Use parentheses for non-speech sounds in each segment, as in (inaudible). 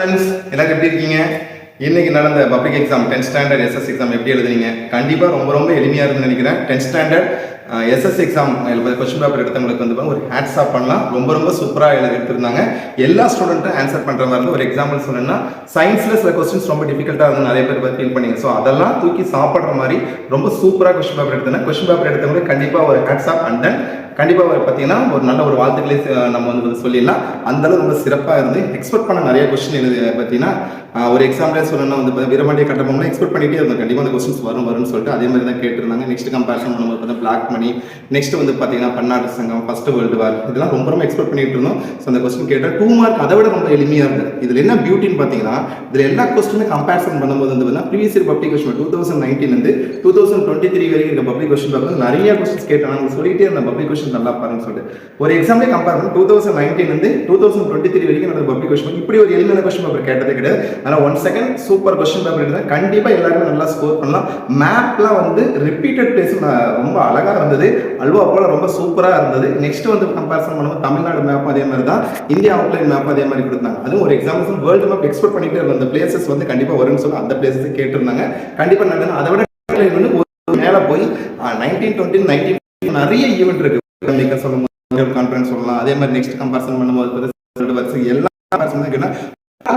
Friends எல்லாரும் எப்படி இருக்கீங்க? இன்னைக்கு நடந்த public exam 10th standard SS exam எப்படி எழுதுனீங்க? கண்டிப்பாக ரொம்ப ரொம்ப எளிமையாக இருக்குன்னு நினைக்கிறேன். 10th standard SS exam question paper எடுத்தவங்களுக்கு வந்து ஒரு ஹேட்ஸ் ஆஃப் பண்ணலாம். ரொம்ப ரொம்ப சூப்பராக எழுத எடுத்திருந்தாங்க. எல்லா ஸ்டூடெண்ட்டும் ஆன்சர் பண்ணுற மாதிரி ஒரு எக்ஸாம்பிள் சொன்னேன்னா சயின்ஸில் சில கொஸ்டின்ஸ் ரொம்ப டிஃபிகல்ட்டாக இருந்து நிறைய பேர் ஃபீல் பண்ணீங்க. ஸோ அதெல்லாம் தூக்கி சாப்பிட்ற மாதிரி ரொம்ப சூப்பராக கொஸ்டின் பேப்பர் எடுத்தேன் கொஸ்டின் பேப்பர் எடுத்தவங்களுக்கு கண்டிப்பாக ஒரு ஹேட்ஸ் ஆஃப் அண்ட் தென் கண்டிப்பாக பார்த்தீங்கன்னா ஒரு நல்ல ஒரு வாழ்த்துக்களே நம்ம வந்து சொல்லிடலாம். அந்த அளவு ரொம்ப சிறப்பாக இருந்து எக்ஸ்பெக்ட் பண்ண நிறைய கொஸ்டின் எழுது பார்த்தீங்கன்னா ஒரு எக்ஸாம்பிளே சொல்லணும்னா வந்து வீரமாண்டிய வீரபாண்டிய எக்ஸ்பெக்ட் பண்ணிட்டே இருந்தோம் கண்டிப்பாக அந்த கொஸ்டின்ஸ் வரும் வரும்னு சொல்லிட்டு அதே மாதிரி தான் கேட்டிருந்தாங்க. நெக்ஸ்ட் கம்பேரிசன் பண்ணும்போது பார்த்தீங்கன்னா பிளாக் மணி நெக்ஸ்ட் வந்து பார்த்தீங்கன்னா பன்னாட்டு சங்கம் ஃபர்ஸ்ட் வேர்ல்டு வார் இதெல்லாம் ரொம்ப ரொம்ப எக்ஸ்பெக்ட் பண்ணிட்டு இருந்தோம். ஸோ அந்த கொஸ்டின் கேட்டால் டூ மார்க் அதை விட ரொம்ப எளிமையாக இருந்தது. இதில் என்ன பியூட்டின்னு பார்த்தீங்கன்னா இதில் எல்லா கொஸ்டினுமே கம்பேரிசன் பண்ணும்போது வந்து பார்த்தீங்கன்னா previous year public question two thousand nineteen வந்து டூ தௌசண்ட் டுவெண்ட்டி த்ரீ வரைக்கும் இருக்க பப்ளிக் கொஸ்டின் பார்க்கும்போது நிறைய கொஸ்டின்ஸ் கேட்டாங்க. சொல்லிட்டே இருந்த பப்ளிக் கொஸ்டின் நல்லா பாருங்க சொல்லிட்டு. ஒரு எக்ஸாம்லே கம்பேர் பண்ணி டூ தௌசண்ட் நைன்டீன் வந்து டூ தௌசண்ட் டுவெண்ட்டி த்ரீ வரைக்கும் நடந்த பப்ளிக் கொஸ்டின் இப்படி ஒரு எளிமையான கொஸ்டின் பேப்பர் கேட்டது கிடையாது. ஆனால் one second super question paper எடுத்தா கண்டிப்பாக எல்லாருமே நல்லா ஸ்கோர் பண்ணலாம். மேப்லாம் வந்து ரிப்பீட்டட் பிளேஸ் ரொம்ப அழகாக இருந்தது. அல்வா போல ரொம்ப சூப்பராக இருந்தது. நெக்ஸ்ட் வந்து கம்பேரிசன் பண்ணும்போது தமிழ்நாடு மேப் அதே மாதிரி தான் இந்தியா அவுட்லைன் மேப் அதே மாதிரி கொடுத்தாங்க. அதுவும் ஒரு எக்ஸாம்பிள் வேர்ல்டு மேப் எக்ஸ்போர்ட் பண்ணிட்டு இருந்த பிளேசஸ் வந்து கண்டிப்பாக வரும்னு சொல்லி அந்த பிளேசஸ் கேட்டிருந்தாங்க. கண்டிப்பாக நடந்தது. அதை விட (laughs) வந்து மேலே போய் நைன்டீன் டுவெண்ட்டி நைன்டீன் நிறைய ஈவெண்ட் இருக்கு. நீங்க சொல்லும் கான்ஃபரன்ஸ் சொல்லலாம். அதே மாதிரி நெக்ஸ்ட் கம்பேரிசன் பண்ணும்போது வேர்ல்டு வருஷம் எல்லா கம்பேரிசன்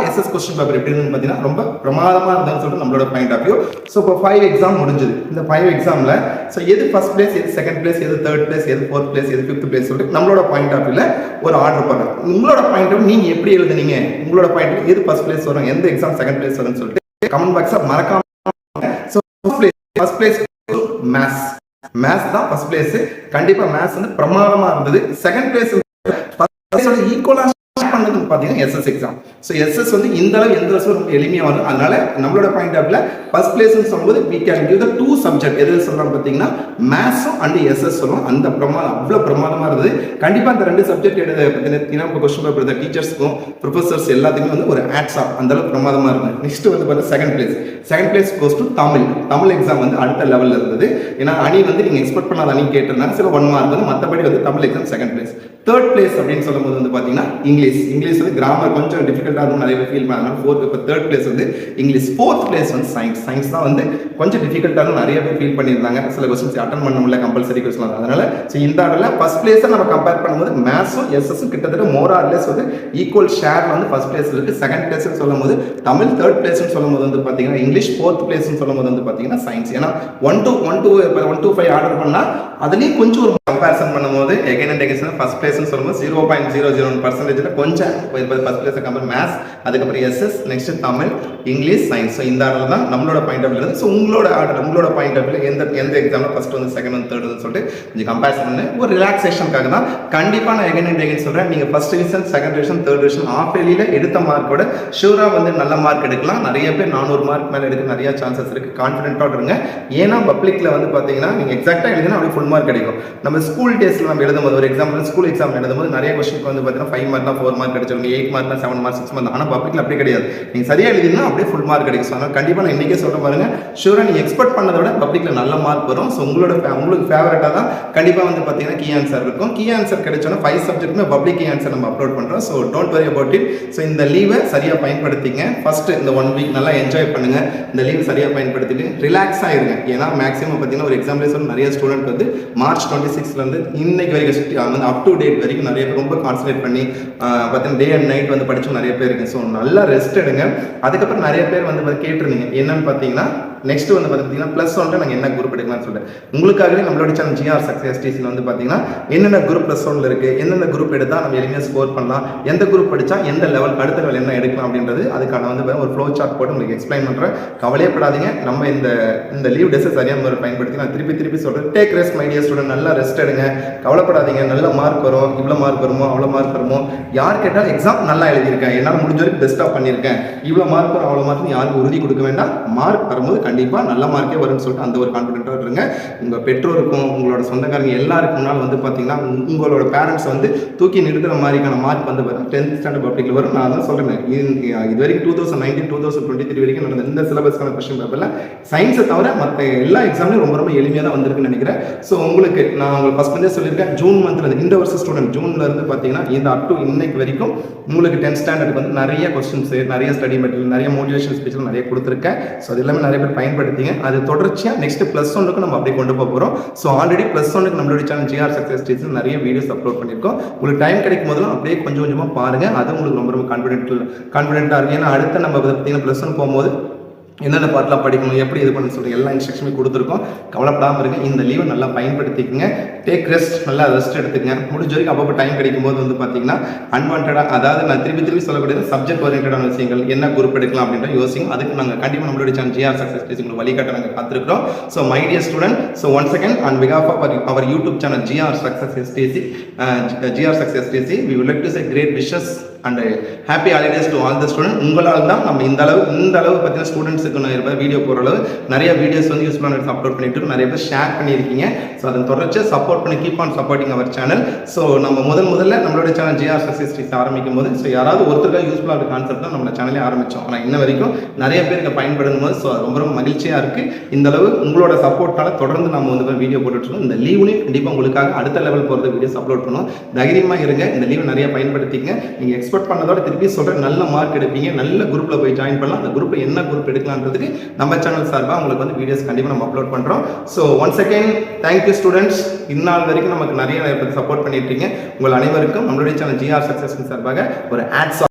எஸ்எஸ் கொஸ்டின் பேப்பர் எப்படின்னு பார்த்தீங்கன்னா ரொம்ப பிரமாதமாக இருந்தாலும் சொல்லிட்டு நம்மளோட பாயிண்ட் ஆஃப் வியூ ஸோ இப்போ ஃபைவ் எக்ஸாம் முடிஞ்சது. இந்த ஃபைவ் எக்ஸாமில் ஸோ எது ஃபர்ஸ்ட் பிளேஸ் எது செகண்ட் பிளேஸ் எது தேர்ட் பிளேஸ் எது ஃபோர்த் பிளேஸ் எது ஃபிஃப்த் பிளேஸ் சொல்லிட்டு நம்மளோட பாயிண்ட் ஆஃப் வியூவில் ஒரு ஆர்டர் பண்ணுறோம் உங்களோட பாயிண்ட் ஆஃப் நீங்கள் எப்படி எழுதுனீங்க? உங்களோட பாயிண்ட் எது ஃபர்ஸ்ட் பிளேஸ் வரும்? எந்த எக்ஸாம் செகண்ட் பிளேஸ் வரும்னு சொல்லிட்டு கமெண்ட் பாக்ஸை மறக்காம so first place maths maths தான் ஃபர்ஸ்ட் பிளேஸ் கண்டிப்பா மேத்ஸ் வந்து பிரமாதமா இருந்தது. செகண்ட் பிளேஸ் ஈக்குவலா வந்து பார்த்தீங்கன்னா எஸ்எஸ் எக்ஸாம் ஸோ எஸ்எஸ் வந்து இந்த அளவு எந்த வருஷம் ரொம்ப எளிமையாக வரும்? அதனால நம்மளோட பாயிண்ட் ஆஃப்ல ஃபர்ஸ்ட் பிளேஸ்னு சொல்லும்போது we can give the two subject எது சொல்கிறோம் பார்த்தீங்கன்னா மேத்ஸும் அண்ட் எஸ்எஸ் சொல்லுவோம். அந்த பிரமாதம் அவ்வளோ பிரமாதமாக இருந்தது. கண்டிப்பாக அந்த ரெண்டு சப்ஜெக்ட் எடுத்த பார்த்தீங்கன்னா இப்போ கொஸ்டின் பேப்பர் இந்த டீச்சர்ஸ்க்கும் ப்ரொஃபசர்ஸ் எல்லாத்துக்குமே வந்து ஒரு ஆட்ஸ் ஆஃப் அந்த அளவு பிரமாதமாக இருந்தது. நெக்ஸ்ட் வந்து பார்த்தீங்கன்னா second place second place goes to Tamil Tamil exam வந்து அடுத்த லெவலில் இருந்தது. ஏன்னா அணி வந்து நீங்கள் எக்ஸ்பெக்ட் பண்ணாத அணி கேட்டிருந்தாங்க. சில ஒன் மார்க் வந்து மற்றபடி வந்து Tamil exam second place third place அப்படின்னு சொல்லும்போது வந்து பார்த்தீங்கன்னா இங்கிலீஷ் இங்கிலீஷ் வந்து கிராமர் கொஞ்சம் டிஃபிகல்ட்டாக இருக்கும். நிறைய ஃபீல் பண்ணாங்க. ஃபோர்த் இப்போ தேர்ட் பிளேஸ் வந்து இங்கிலீஷ் ஃபோர்த் பிளேஸ் வந்து சயின்ஸ் சயின்ஸ் தான் வந்து கொஞ்சம் டிஃபிகல்ட்டாக நிறைய பேர் ஃபீல் பண்ணியிருந்தாங்க. சில கொஸ்டின்ஸ் அட்டன் பண்ண முடியல. கம்பல்சரி கொஸ்டின் அதனால ஸோ இந்த ஆர்டரில் ஃபஸ்ட் பிளேஸை நம்ம கம்பேர் பண்ணும்போது மேத்ஸும் எஸ்எஸும் கிட்டத்தட்ட மோர் ஆர்லெஸ் வந்து ஈக்குவல் ஷேர் வந்து ஃபஸ்ட் பிளேஸ் இருக்கு. செகண்ட் பிளேஸ்னு சொல்லும்போது தமிழ் தேர்ட் பிளேஸ்னு சொல்லும்போது வந்து பார்த்தீங்கன்னா இங்கிலீஷ் ஃபோர்த் பிளேஸ்னு சொல்லும்போது வந்து பார்த்தீங்கன்னா சயின்ஸ் ஏன்னா one two one two one two five order பண்ணால் அதுலேயும் கொஞ்சம் ஒரு கம்பேரிசன் பண்ணும்போது எகைன் அண்ட் எகைன் ஃபர்ஸ்ட் பிளேஸ்னு சொல்லும்போது ஜீரோ பாயிண்ட் ஜீரோ ஜீரோ பர்சன்டேஜில் கொஞ்சம் ஃபர்ஸ்ட் பிளேஸ் கம்பேர் மேத்ஸ் அதுக்கப்புறம் SS next Tamil English science so இந்த ஆர்டர் தான் நம்மளோட பாயிண்ட் ஆஃப் வியூ ஸோ உங்களோட ஆர்டர் உங்களோட பாயிண்ட் ஆஃப் வியூ எந்த எந்த எக்ஸாமில் ஃபர்ஸ்ட் வந்து செகண்ட் வந்து தேர்ட் வந்து சொல்லிட்டு கொஞ்சம் கம்பேரிசன் பண்ணு. ஒரு ரிலாக்ஸேஷனுக்காக தான். கண்டிப்பாக நான் எகைன் அண்ட் எகைன் சொல்கிறேன் நீங்கள் first division second division third division of எடுத்த மார்க்கோட ஷூராக வந்து நல்ல மார்க் எடுக்கலாம். நிறைய பேர் நானூறு மார்க் மேலே எடுக்க நிறைய சான்சஸ் இருக்குது கான்ஃபிடென்ட்டாக இருங்க. ஏன்னா பப்ளிக்கில் வந்து பார்த்தீங்கன்னா நீங்கள் எக்ஸாக்டாக எழுதினா அப்படியே ஃபுல் மார்க் கிடைக்கும். நம்ம ஸ்கூல் டேஸில் நம்ம எழுதும்போது ஒரு எக்ஸாம்பிள் ஸ்கூல் எக்ஸாம் எழுதும்போது நிறைய கொஸ்டின் வந்து பார்த்தீங்கன்னா ஃபைவ் மார்க் தான் ஃபோர் மார்க் கிடைச்சிருக்கும் eight mark seven mark six mark ஆனால் பப்ளிக்கில் அப்படி கிடையாது. நீங்கள் சரியாக எழுதினா அப்படியே ஃபுல் மார்க் கிடைக்கும். ஸோ அதனால் கண்டிப்பாக நான் இன்றைக்கே சொல்ல பாருங்க. ஷூராக நீங்கள் எக்ஸ்பெக்ட் பண்ணதை விட பப்ளிக்கில் நல்ல மார்க் வரும். ஸோ உங்களோட உங்களுக்கு ஃபேவரட்டாக தான் கண்டிப்பாக வந்து பார்த்தீங்கன்னா கீ ஆன்சர் இருக்கும். கீ ஆன்சர் கிடைச்சோன்னா ஃபைவ் சப்ஜெக்ட்டுமே பப்ளிக் கீ ஆன்சர் நம்ம அப்லோட் பண்ணுறோம் so don't worry about it so இந்த லீவை சரியாக பயன்படுத்திங்க. ஃபர்ஸ்ட் இந்த ஒன் வீக் நல்லா என்ஜாய் பண்ணுங்க. இந்த லீவ் சரியாக பயன்படுத்திட்டு ரிலாக்ஸ் ஆயிருங்க ஏன்னா மேக்ஸிமம் பார்த்தீங்கன்னா ஒரு எக்ஸாம்பிளேஷன் நிறைய ஸ்டூடெண்ட் வந்து மார்ச் டுவெண்ட்டி சிக்ஸ் சிக்ஸ்லேருந்து இன்னைக்கு வரைக்கும் சுற்றி அவங்க வந்து அப் டு டேட் வரைக்கும் நிறைய பேர் ரொம்ப கான்சன்ட்ரேட் பண்ணி பார்த்தீங்கன்னா டே அண்ட் நைட் வந்து படிச்சு நிறைய பேர் இருக்கு ஸோ நல்லா ரெஸ்ட் எடுங்க. அதுக்கப்புறம் நிறைய பேர் வந்து கேட்டிருந்தீங்க. என்னன்னு பார்த்தீங்கன்னா நெக்ஸ்ட் வந்து பார்த்தீங்கன்னா ப்ளஸ் ஒன்ல நாங்கள் என்ன குரூப் எடுக்கலாம்னு சொல்லிட்டு. உங்களுக்காகவே நம்மளோட சேனல் ஜிஆர் சக்ஸஸ் டிசியில் வந்து பார்த்தீங்கன்னா என்னென்ன குரூப் ப்ளஸ் ஒன்ல இருக்கு எந்தெந்த குரூப் எடுத்தால் நம்ம எளிமையாக ஸ்கோர் பண்ணலாம் எந்த குரூப் படிச்சா எந்த லெவல் அடுத்த லெவல் என்ன எடுக்கலாம் அப்படின்றது அதுக்கான வந்து ஒரு ஃப்ளோ சார்ட் போட்டு உங்களுக்கு எக்ஸ்பிளைன் பண்ணுறேன் கவலையப்படாதீங்க. நம்ம இந்த இந்த லீவ் டேஸை சரியான முறை பயன்படுத்தி நான் திருப்பி திருப்பி சொல்கிறேன் take rest my dear student நல்லா ரெஸ்ட் எடுங்க. கவலைப்படாதீங்க. நல்ல மார்க் வரும். இவ்வளோ மார்க் வருமோ அவ்வளோ மார்க் வருமோ? யார் கேட்டால் எக்ஸாம் நல்லா எழுதியிருக்கேன். என்னால் முடிஞ்ச வரைக்கும் பெஸ்ட்டாக பண்ணியிருக்கேன். இவ்வளோ மார்க் வரும் அவ்வளோ மார்க் யாருக்கும் உறுதி கொடுக்க வேண்டாம். மார்க் வரும்போது கண்டிப்பாக நல்ல மார்க்கே வரும்னு சொல்லிட்டு அந்த ஒரு கான்ஃபிடென்ட்டாக இருங்க. உங்கள் பெற்றோருக்கும் உங்களோட சொந்தக்காரங்க எல்லாருக்கும் முன்னால் வந்து பார்த்தீங்கன்னா உங்களோட பேரண்ட்ஸ் வந்து தூக்கி நிறுத்துற மாதிரிக்கான மார்க் வந்து வரும். டென்த் ஸ்டாண்டர்ட் பப்ளிக்கில் வரும். நான் தான் சொல்கிறேன் இது வரைக்கும் two thousand nineteen two thousand twenty three வரைக்கும் நடந்த இந்த சிலபஸ்க்கான கொஸ்டின் பேப்பரில் சயின்ஸை தவிர மற்ற எல்லா எக்ஸாம்லையும் ரொம்ப ரொம்ப எளிமையாக தான் வந்திருக்குன்னு நினைக்கிறேன். ஸோ உங்களுக்கு நான் உங்களுக்கு ஃபஸ்ட் வந்து சொல்லியிருக்கேன். ஜூன் மந்த்தில் இருந்து இந்த வருஷம் ஸ்டூடெண்ட் ஜூன்லேருந்து பார்த்தீங்கன்னா இந்த அப் டு இன்னைக்கு வரைக்கும் உங்களுக்கு டென்த் ஸ்டாண்டர்டுக்கு வந்து நிறைய கொஸ்டின்ஸ் நிறைய ஸ்டடி மெட்டீரியல் நிறைய மோட்டிவேஷன் ஸ்பீச்சில் நிறைய கொடுத்துருக்கேன். ஸோ அது எல்லாமே நிறைய பேர் பயன்படுத்திங்க. அது தொடர்ச்சியாக நெக்ஸ்ட் ப்ளஸ் ஒன்னுக்கு நம்ம அப்படியே கொண்டு போக போகிறோம் ஸோ ஆல்ரெடி ப்ளஸ் ஒன்றுக்கு நம்மளுடைய சேனல் ஜிஆர் சக்ஸஸ் டீச்சர் நிறைய வீடியோஸ் அப்லோட் பண்ணியிருக்கோம். உங்களுக்கு டைம் கிடைக்கும் போதெல்லாம் அப்படியே கொஞ்சம் கொஞ்சமாக பாருங்க. அது உங்களுக்கு ரொம்ப ரொம்ப கான்ஃபிடென்ட் கான்ஃபிடென்ட்டாக இருக்கும். ஏன்னா அடுத்து நம்ம பார்த்தீங்கன்னா ப்ளஸ் ஒன் போகும்போது என்னென்ன பார்ட்லாம் படிக்கணும் எப்படி இது பண்ணு சொல்லிட்டு எல்லா இன்ஸ்ட்ரக்ஷனுமே கொடுத்துருக்கோம். கவலைப்படாமல் இருங்க இந்த லீவை நல்லா பயன்படுத்திக்கங்க. டேக் ரெஸ்ட் நல்லா ரெஸ்ட் எடுத்துக்கங்க. முடிஞ்ச வரைக்கும் அப்பப்போ டைம் கிடைக்கும் போது வந்து பார்த்தீங்கன்னா அன்வான்டாக அதாவது நான் திருப்பி திருப்பி சொல்லக்கூடிய சப்ஜெக்ட் ஓரியன்டான விஷயங்கள் என்ன குரூப் எடுக்கலாம் அப்படின்ற யோசிங்க. அதுக்கு நாங்கள் கண்டிப்பாக நம்மளுடைய சேனல் ஜிஆர் சக்ஸஸ் டீச்சிங் வழிகாட்ட நாங்கள் பார்த்துருக்கிறோம் so my dear student so one second and because of of our YouTube channel GR success STC GR success STC we would like to say great wishes and happy holidays to all the student உங்களால் தான் நம்ம இந்த அளவு இந்த அளவு பார்த்தீங்கன்னா students ஸ்டூடெண்ட்ஸுக்கு நான் வீடியோ போகிற அளவு நிறைய வீடியோஸ் வந்து யூஸ்ஃபுல்லான அப்லோட் பண்ணிட்டு இருக்கோம். நிறைய பேர் ஷேர் பண்ணியிருக்கீங்க. ஸோ அதை தொடர்ச்சியாக சப்போர்ட் பண்ணி keep on supporting our channel so நம்ம முதல் முதல்ல நம்மளுடைய சேனல் ஜிஆர் சக்ஸஸ் ஆரம்பிக்கும் போது ஸோ யாராவது ஒருத்தருக்காக யூஸ்ஃபுல்லாக இருக்க கான்செப்ட் தான் நம்ம சேனலே ஆரம்பித்தோம் ஆனால் இன்ன வரைக்கும் நிறைய பேருக்கு பயன்படும் போது ஸோ ரொம்ப ரொம்ப மகிழ்ச்சியாக இருக்குது இந்த அளவு உங்களோட சப்போர்ட்டால் தொடர்ந்து நம்ம வந்து வீடியோ போட்டுட்ருக்கோம் இந்த லீவ்லையும் கண்டிப்பாக உங்களுக்காக அடுத்த லெவல் போகிறது வீடியோஸ் அப்லோட் பண்ணுவோம். தைரியமாக இருங்க. இந்த லீவ் நிறைய பயன்படுத்திங்க நீங்கள் எக்ஸ்பெக்ட் பண்ணதோட திருப்பி சொல்கிற நல்ல மார்க் எடுப்பீங்க. நல்ல குரூப்பில் போய் ஜாயின் பண்ணலாம். அந்த குரூப்பில் என்ன குரூப் தெரிஞ்சுக்கலான்றதுக்கு நம்ம சேனல் சார்பாக உங்களுக்கு வந்து வீடியோஸ் கண்டிப்பாக நம்ம அப்லோட் பண்ணுறோம் so once second thank you students இந்நாள் வரைக்கும் நமக்கு நிறைய சப்போர்ட் பண்ணிட்டு இருக்கீங்க உங்கள் அனைவருக்கும் நம்மளுடைய சேனல் ஜிஆர் சக்ஸஸ் சார்பாக ஒரு ஆட்ஸ்